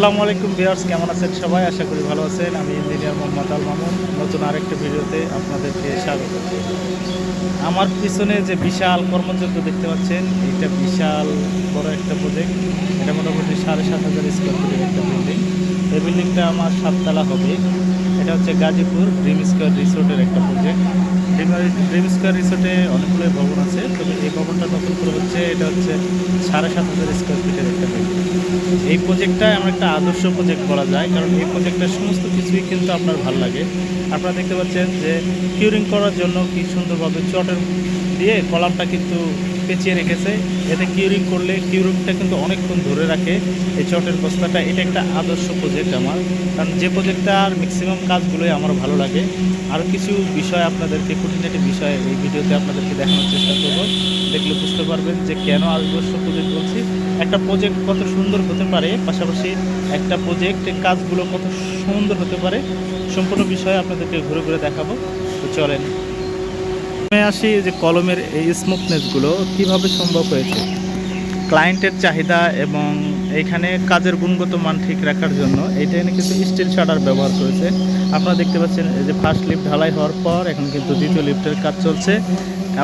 আসসালামু আলাইকুম বিয়ার্স কেমন আছেন সবাই? আশা করি ভালো আছেন। আমি ইঞ্জিনিয়ার মোহাম্মদ আল মামুন। নতুন আরেকটা ভিডিওতে আপনাদেরকে স্বাগত। আমার পিছনে যে বিশাল কর্মযজ্ঞ দেখতে পাচ্ছেন, এটা বিশাল বড় একটা প্রজেক্ট এটা মোটামুটি সাড়ে সাত হাজার স্কোয়ার ফিটের একটা বিল্ডিং এই বিল্ডিংটা আমার সাততলা হবে। এটা হচ্ছে গাজীপুর ড্রিম স্কোয়ার রিসোর্টের একটা প্রজেক্ট ড্রিম স্কোয়ার রিসোর্টে অনেকগুলো ভবন আছে। তবে এই ভবনটা নতুন করে হচ্ছে, এটা হচ্ছে সাড়ে সাত হাজার স্কোয়ার ফিটের একটা বিল্ডিং এই প্রজেক্টটা আমার একটা আদর্শ প্রজেক্ট করা যায়, কারণ এই প্রজেক্টের সমস্ত কিছুই কিন্তু আপনার ভালো লাগে। আপনারা দেখতে পাচ্ছেন যে কিউরিং করার জন্য কি সুন্দরভাবে চটের দিয়ে কলামটা কিন্তু পেঁচিয়ে রেখেছে। এতে কিউরিং করলে কিউরিংটা কিন্তু অনেকক্ষণ ধরে রাখে। এই চটের বস্তাটা, এটা একটা আদর্শ প্রজেক্ট আমার। কারণ যে প্রজেক্টটার ম্যাক্সিমাম কাজগুলোই আমার ভালো লাগে। আরও কিছু বিষয় আপনাদেরকে, খুঁটিনাটি বিষয় এই ভিডিওতে আপনাদেরকে দেখানোর চেষ্টা করব। দেখলে বুঝতে পারবেন যে কেন আদর্শ প্রজেক্ট বলছি। একটা প্রজেক্ট কত সুন্দর হতে পারে, পাশাপাশি একটা প্রজেক্টের কাজগুলো কত সুন্দর হতে পারে, সম্পূর্ণ বিষয়ে আপনাদেরকে ঘুরে ঘুরে দেখাবো। তো চলেন। প্রথমে আসি যে কলমের এই স্মুথনেসগুলো কীভাবে সম্ভব হয়েছে? ক্লায়েন্টের চাহিদা এবং এইখানে কাজের গুণগত মান ঠিক রাখার জন্য এইটা এনে কিন্তু স্টিল শাটার ব্যবহার করেছে। আপনারা দেখতে পাচ্ছেন যে ফার্স্ট লিফট ঢালাই হওয়ার পর এখন কিন্তু দ্বিতীয় লিফটের কাজ চলছে।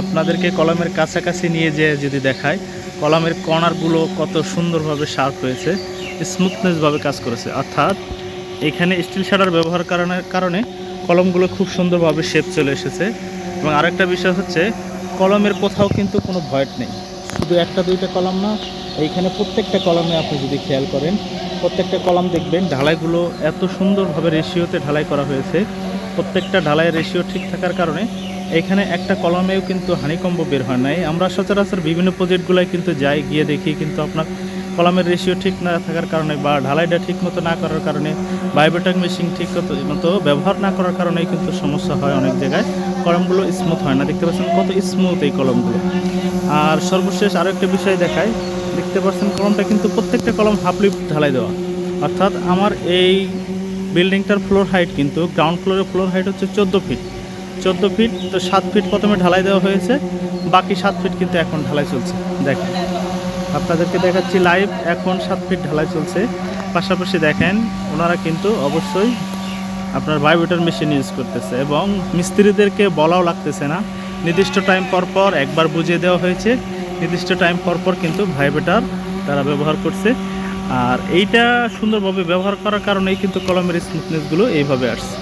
আপনাদেরকে কলমের কাছাকাছি নিয়ে যেয়ে যদি দেখায় কলমের কর্নারগুলো কত সুন্দরভাবে শার্প হয়েছে স্মুথনেসভাবে কাজ করেছে। অর্থাৎ এখানে স্টিল শাটার ব্যবহার কারণের কারণে কলমগুলো খুব সুন্দরভাবে শেপ চলে এসেছে। এবং আরেকটা বিষয় হচ্ছে, কলমের কোথাও কিন্তু কোনো ভয়েট নেই। শুধু একটা, দুইটা কলম না, এইখানে প্রত্যেকটা কলমে আপনি যদি খেয়াল করেন, প্রত্যেকটা কলম দেখবেন ঢালাইগুলো এত সুন্দরভাবে রেশিওতে ঢালাই করা হয়েছে। প্রত্যেকটা ঢালাইয়ের রেশিও ঠিক থাকার কারণে এখানে একটা কলমেও কিন্তু হানিকম্ব বের হয় নাই। আমরা সচরাচর বিভিন্ন প্রজেক্টগুলোয় কিন্তু যাই, গিয়ে দেখি, কিন্তু আপনার কলমের রেশিও ঠিক না থাকার কারণে বা ঢালাইটা ঠিক মতো না করার কারণে বায়োবেটাক মেশিন ঠিক মতো- ব্যবহার না করার কারণেই কিন্তু সমস্যা হয় অনেক জায়গায়। কলমগুলো স্মুথ হয় না। দেখতে পাচ্ছেন কত স্মুথ এই কলমগুলো। আর সর্বশেষ আরও একটা বিষয় দেখায় দেখতে পাচ্ছেন কলমটা কিন্তু প্রত্যেকটা কলম হাফ লিফট ঢালাই দেওয়া। অর্থাৎ আমার এই বিল্ডিংটার ফ্লোর হাইট কিন্তু গ্রাউন্ড ফ্লোরের ফ্লোর হাইট হচ্ছে চোদ্দ ফিট চোদ্দ ফিট তো সাত ফিট প্রথমে ঢালাই দেওয়া হয়েছে। বাকি সাত ফিট কিন্তু এখন ঢালাই চলছে। দেখেন। আপনাদেরকে দেখাচ্ছি লাইভ এখন সাত ফিট ঢালাই চলছে। পাশাপাশি দেখেন, ওনারা কিন্তু অবশ্যই আপনার ভাইব্রেটর মেশিন ইউজ করতেছে এবং মিস্ত্রিদেরকে বলাও লাগতেছে না। নির্দিষ্ট টাইম পর পর একবার বুঝিয়ে দেওয়া হয়েছে। নির্দিষ্ট টাইম পর পর কিন্তু ভাইব্রেটর তারা ব্যবহার করছে। আর এইটা সুন্দরভাবে ব্যবহার করার কারণেই কিন্তু কলমের স্মুথনেসগুলো এইভাবে আসছে।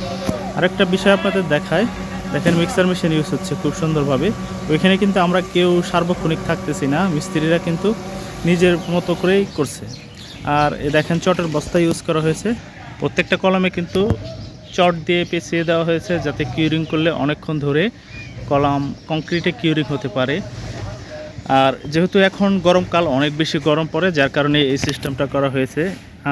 আরেকটা বিষয় আপনাদের দেখায়, দেখেন মিক্সার মেশিন ইউজ হচ্ছে খুব সুন্দরভাবে। ওইখানে কিন্তু আমরা কেউ সার্বক্ষণিক থাকতেছি না। মিস্ত্রিরা কিন্তু নিজের মতো করেই করছে। আর এ দেখেন চটের বস্তা ইউজ করা হয়েছে। প্রত্যেকটা কলমে কিন্তু চট দিয়ে পেঁচিয়ে দেওয়া হয়েছে যাতে কিউরিং করলে অনেকক্ষণ ধরে কলাম কংক্রিটে কিউরিং হতে পারে। আর যেহেতু এখন গরমকাল অনেক বেশি গরম পড়ে, যার কারণে এই সিস্টেমটা করা হয়েছে।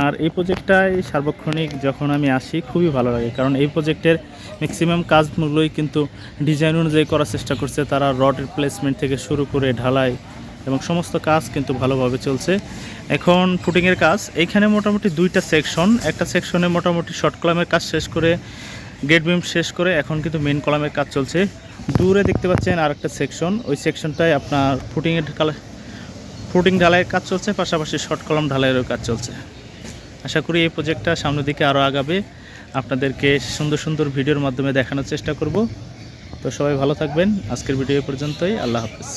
আর এই প্রজেক্টটাই সার্বক্ষণিক যখন আমি আসি, খুবই ভালো লাগে। কারণ এই প্রজেক্টের ম্যাক্সিমাম কাজগুলোই কিন্তু ডিজাইন অনুযায়ী করার চেষ্টা করছে। তারা রড প্লেসমেন্ট থেকে শুরু করে ঢালাই এবং সমস্ত কাজ কিন্তু ভালোভাবে চলছে। এখন ফুটিংয়ের কাজ, এইখানে মোটামুটি দুইটা সেকশন। একটা সেকশনে মোটামুটি শর্ট কলামের কাজ শেষ করে, গেট বিম শেষ করে এখন কিন্তু মেন কলামের কাজ চলছে। দূরে দেখতে পাচ্ছেন আর একটা সেকশন। ওই সেকশনটায় আপনার ফুটিংয়ের কালা ফুটিং ঢালাইয়ের কাজ চলছে, পাশাপাশি শর্ট কলাম ঢালাইয়েরও কাজ চলছে। আশা করি এই প্রজেক্টটা সামনের দিকে আরও আগাবে। আপনাদেরকে সুন্দর সুন্দর ভিডিওর মাধ্যমে দেখানোর চেষ্টা করব। তো সবাই ভালো থাকবেন। আজকের ভিডিও পর্যন্তই। আল্লাহ হাফেজ।